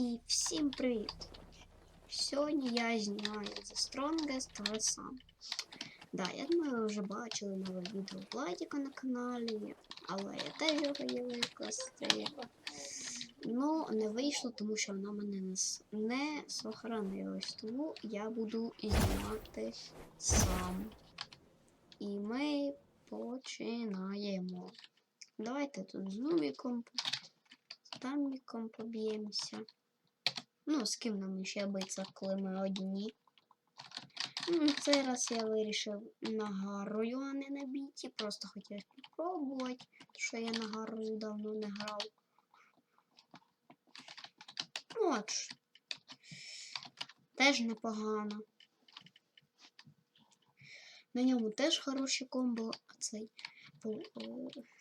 І всім привіт! Сьогодні я знімаю The Strongest Lesson. Да, я думаю, ви вже бачили нове відео Владіка на каналі, але я теж його хотів викласти. Ну, не вийшло, тому що воно мене не, сохранилось. Тому я буду знімати сам. І ми починаємо. Давайте тут з Нубіком, з Таміком поб'ємося. Ну, з ким нам ще биться, коли ми одні. Ну, цей раз я вирішив нагарою, а не на біті. Просто хотів спробувати, що я нагарою давно не грав. От. Теж непогано. На ньому теж хороші комбо, цей.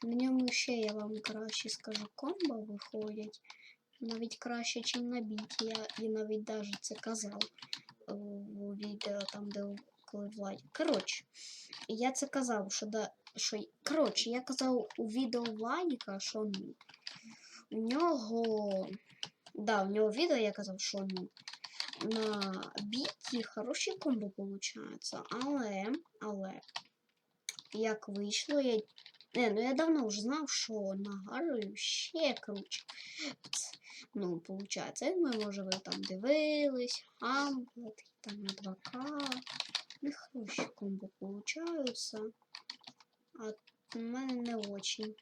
На ньому ще я вам краще скажу комбо виходять. Навіть краще, ніж на біті. Я і навіть даже це казав е, у відео там, де коли Владі. Коротше, я це казав, що да. Що... Коротше, я казав у відео Владіка, що ну, у нього. Да, у нього відео я казав, що ну, на біті хороші комбо получаються, але, але, як вийшло, я. Не, ну я давно вже знав, що на Гарою ще круче. Ну, виходить, ми, може, ви там дивились, Амблет, там адвокат. У них хороші комбо получаються. А у мене не очень.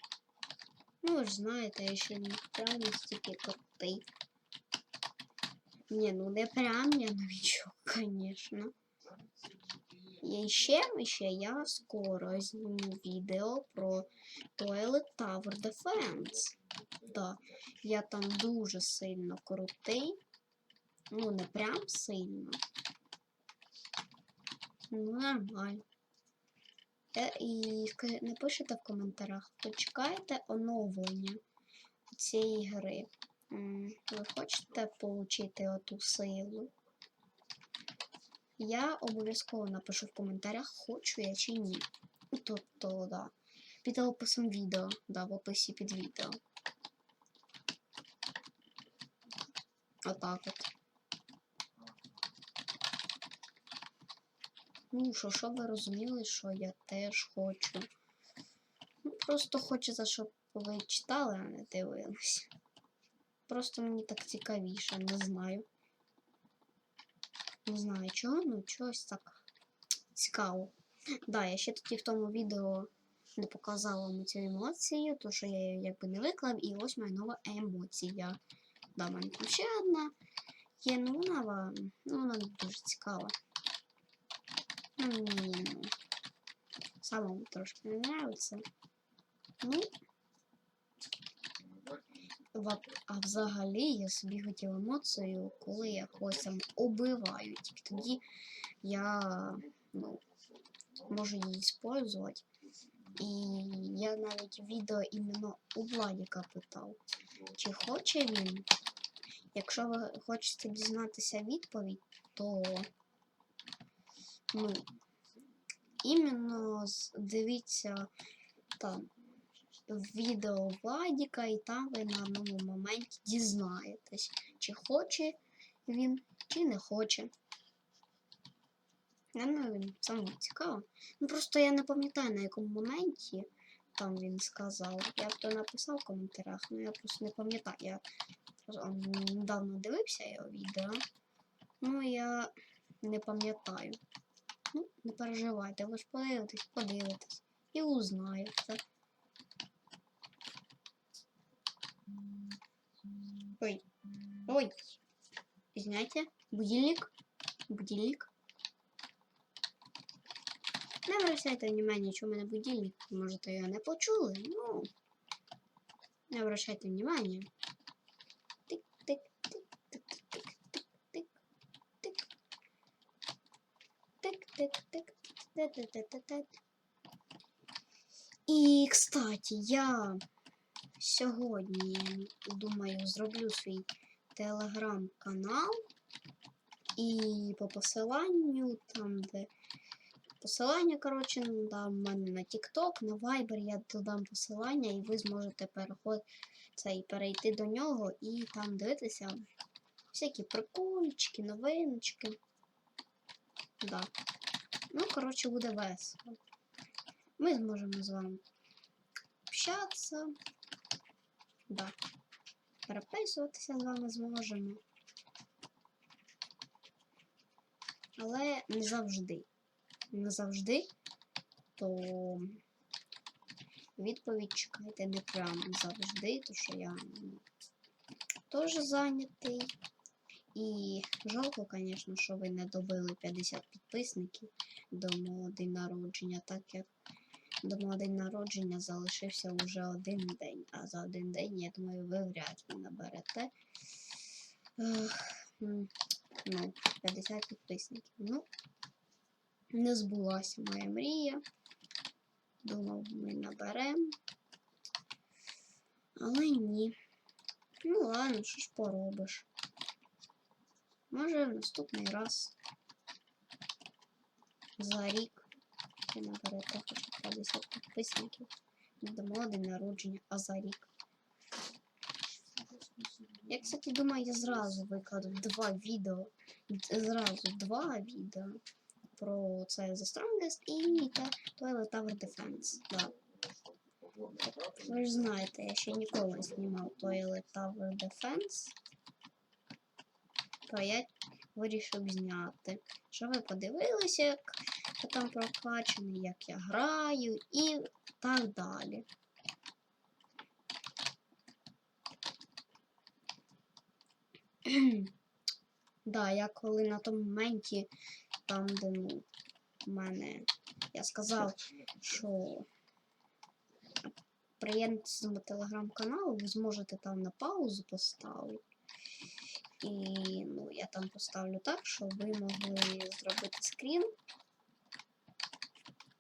Ну, ви ж знаєте, я ще не прям настільки крутий. Не, ну не прям я новичок, конечно. І ще, ще я скоро зніму відео про Toilet Tower Defense. Да, я там дуже сильно крутий. Ну, не прям сильно. Ну, нормально. Е, і напишите в коментарях, почекаєте оновлення цієї гри. Ви хочете отримати оту силу? Я обов'язково напишу в коментарях, хочу я чи ні. Тобто, да. Під описом відео, да, в описі під відео. Отак от. Ну, що, щоб ви розуміли, що я теж хочу. Ну, просто хочеться, щоб ви читали, а не дивились. Просто мені так цікавіше, не знаю. Не знаю чого, ну чогось так цікаво. Да, я ще тоді в тому відео не показала вам цю емоцію, то що я її якби не виклав, і ось моя нова емоція. Да, в мене ще одна є, ну вона, ну, вона дуже цікава. Ну, ну, самому трошки не нравиться. Ну, а взагалі я собі хотів емоцію, коли я когось там убиваю. Тільки тоді я ну, можу її использувати. І я навіть відео іменно у Владіка питав, чи хоче він. Якщо ви хочете дізнатися відповідь, то ну, іменно дивіться там відео Владіка, і там ви на одному моменті дізнаєтесь, чи хоче він, чи не хоче. Я ну, саме цікаво. Ну просто я не пам'ятаю на якому моменті там він сказав. Я б то написав в коментарях, але я просто не пам'ятаю. Я недавно дивився його відео. Ну я не пам'ятаю. Ну, не переживайте, ви ж подивитесь, подивитесь і узнаєте. Ой. Ой. Знаете, будильник. Будильник. Не обращайте внимания, що у мене будильник. Може, його не почули. Ну, не обращайте внимания. І, кстати, я сьогодні, думаю, зроблю свій телеграм-канал. І по посиланню, там, де посилання, коротше, дам в мене на TikTok, на Viber, я додам посилання, і ви зможете переход, цей, перейти до нього і там дивитися всякі прикольчики, новиночки. Да. Ну, коротше, буде весело. Ми зможемо з вами общатися. Да. Переписуватися з вами зможемо. Але не завжди. Не завжди, то відповідь чекайте не прям завжди, то що я ну, теж зайнятий. І жалко, звісно, що ви не добили 50 підписників до мого народження, так як до мого день народження залишився вже один день. А за один день, я думаю, ви вряд ли наберете. Ну, 50 підписників. Ну, не збулася моя мрія. Думав, ми наберемо. Але ні. Ну ладно, що ж поробиш. Може в наступний раз за рік ви наберете хоча б 50 підписників. Мого день народження, а за рік. Я, кстати, думаю, я зразу викладу два відео. Зразу два відео про це The Strongest і Toilet Tower Defense. Да. Ви ж знаєте, я ще ніколи не знімав Toilet Tower Defense. То я вирішив зняти. Що ви подивилися, як я там прокачаний, як я граю і так далі. да, я коли на тому моменті, там, де ну, в мене я сказав, що приєднуйтесь до телеграм-каналу, ви зможете там на паузу поставити. І ну, я там поставлю так, щоб ви могли зробити скрін.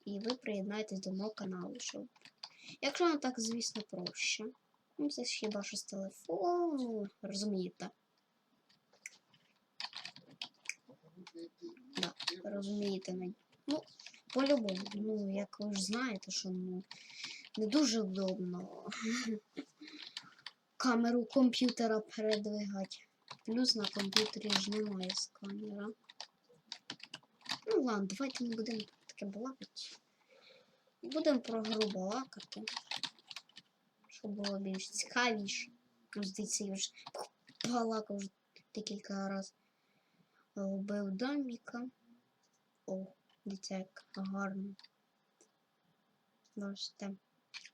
І ви приєднаєтесь до мого каналу, щоб. Якщо вам так, звісно, проще. Ну, це ж хіба що з телефону, розумієте. Да, розумієте мене. Ну, по-любому, ну, як ви ж знаєте, що ну, не дуже удобно камеру комп'ютера передвигати. Плюс на комп'ютері ж немає сканера. Ну ладно, давайте не будемо таке балакати. Будемо про гру балакати. Щоб було більш цікавіше. Ну, Здається, я вже балакав вже декілька разів. Вбив доміка. О, дитя як гарно. Можете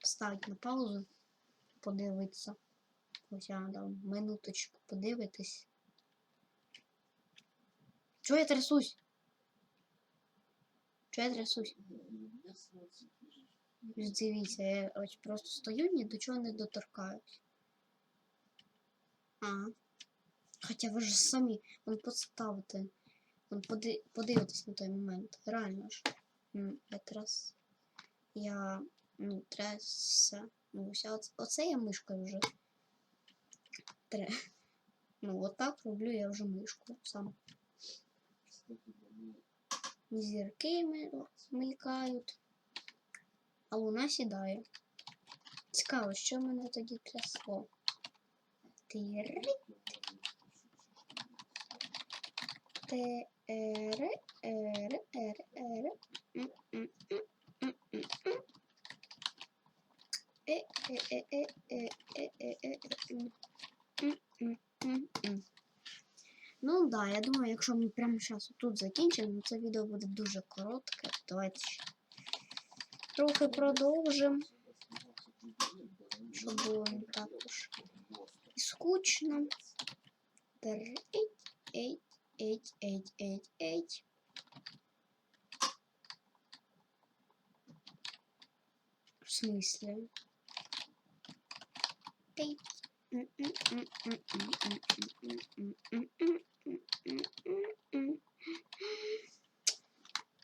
поставити на паузу, подивитися. Ось я дам минуточку подивитись. Чого я трясусь? Чого я трясусь? Дивіться, я ось просто стою, ні до чого не доторкаюсь. Ага. Хоча ви ж самі вон поставите. Вон поди, подивитесь на той момент. Реально ж. Якраз я ну, трясся. Ну, оце, оце я мишкою вже. Тре. Ну, отак роблю я вже мишку сам зірки мелькають, а луна сідає. Цікаво, що мене тоді трясло. Тирит. Тири, ери, ери, ери. Е, е, е, е. я думаю, якщо ми прямо зараз тут закінчимо, це відео буде дуже коротке. Давайте ще трохи продовжимо, щоб було не так уж і скучно. Три, ей, ей, ей, ей, ей. В смысле? Ей.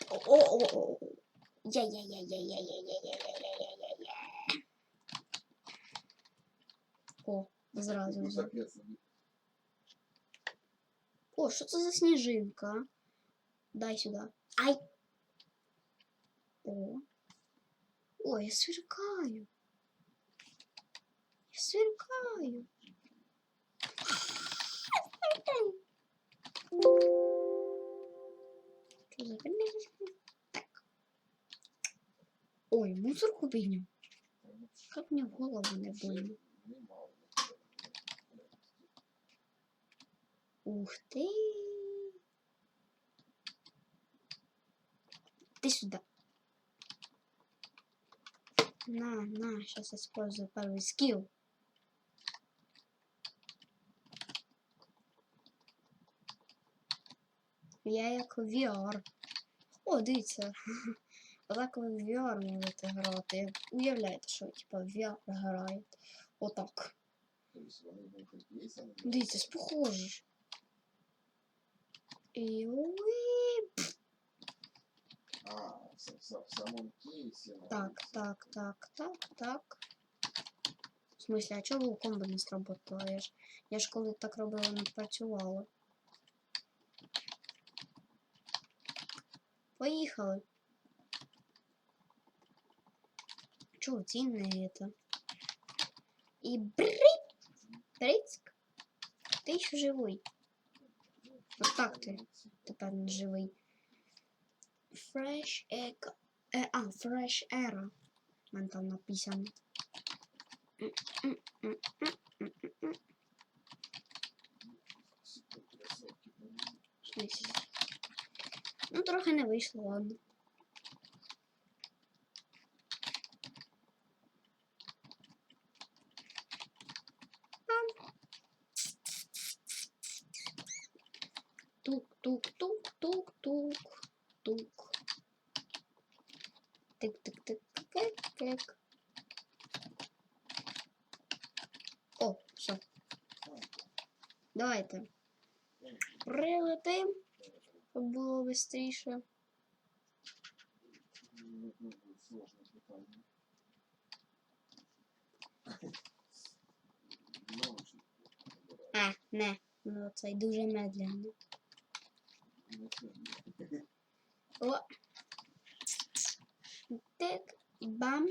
О-о-о. Я-я-я-я-я-я-я-я-я-я-я. О, зразу вже. О, що це за сніжинка? а? Дай сюди. Ай! О. О, я сверкаю. Я. Сверкаю. Так. Ой, мусорку підняв. Как мне в голову не больно. Ух ты! Ты сюда. На, на, сейчас использую первый скилл. Я як VR. О, дивіться. Отак VR можете грати. Уявляєте, що ви, типа VR граєте. Отак. Дивіться, похоже ж. І. А, в, самому кейсі. Так, так, так, так, так. В смысле, а чого комбо не сработало? Я ж, коли так робила, не працювало. Поїхали. Чого ці не это? І брик! Брицк! Ти ще живий. От так ти тепер не живий. Fresh Egg. Е, а, Fresh Era. У мене там написано. В смысле? Ну, трохи не вийшло, ладно. Тук-тук-тук-тук-тук. Тук. Тик-тик-тик-тик-тик. О, все. Давайте. Прилетим, щоб було швидше. А, не. Ну, це дуже медленно. Ну, О. Тик, бам.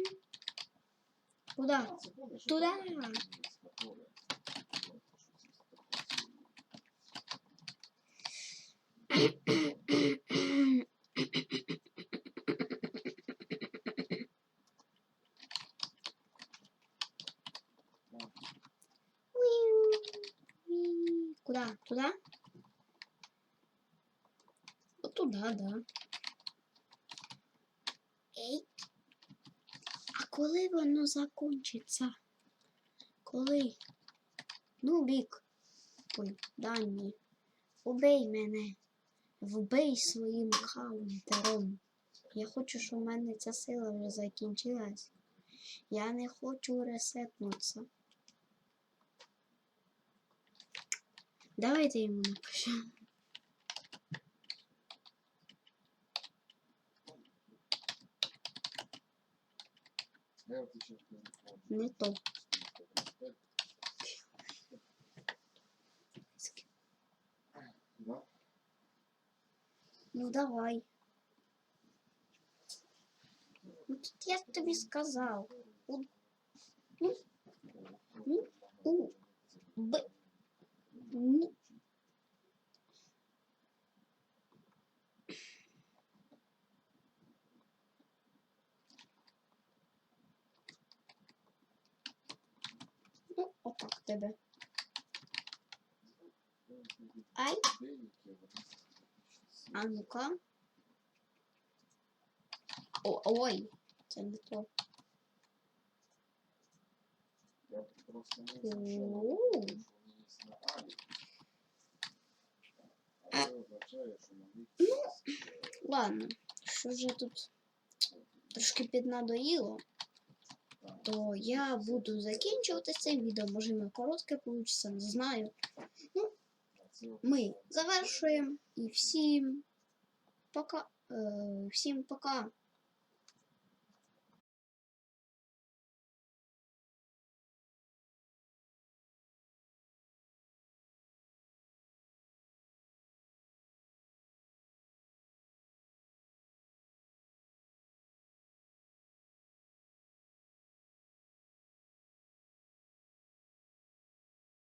Куда? Туда. як ми з Каполя? Уи. Куда? Туда? Вот туда, да. Ей. А коли воно закончиться? Коли? Ну, бік. Ой, Дані. Убий мене. Вбий своїм каунтером. Я хочу, щоб в мене ця сила вже закінчилась. Я не хочу ресетнутися. Давайте йому напишемо. Я от ще не помню. Не то. Да? Ну давай. Ну тут я тобі сказав. У, Ну, у, б, ні. Ну, отак тебе. Ай, а ну-ка. О, ой, це не то. Я просто не знаю, Ну, Ладно, що вже тут трошки піднадоїло, то я буду закінчувати це відео. Може, коротке вийде, не знаю. от Ми завершуємо і всім пока. Е, всім пока.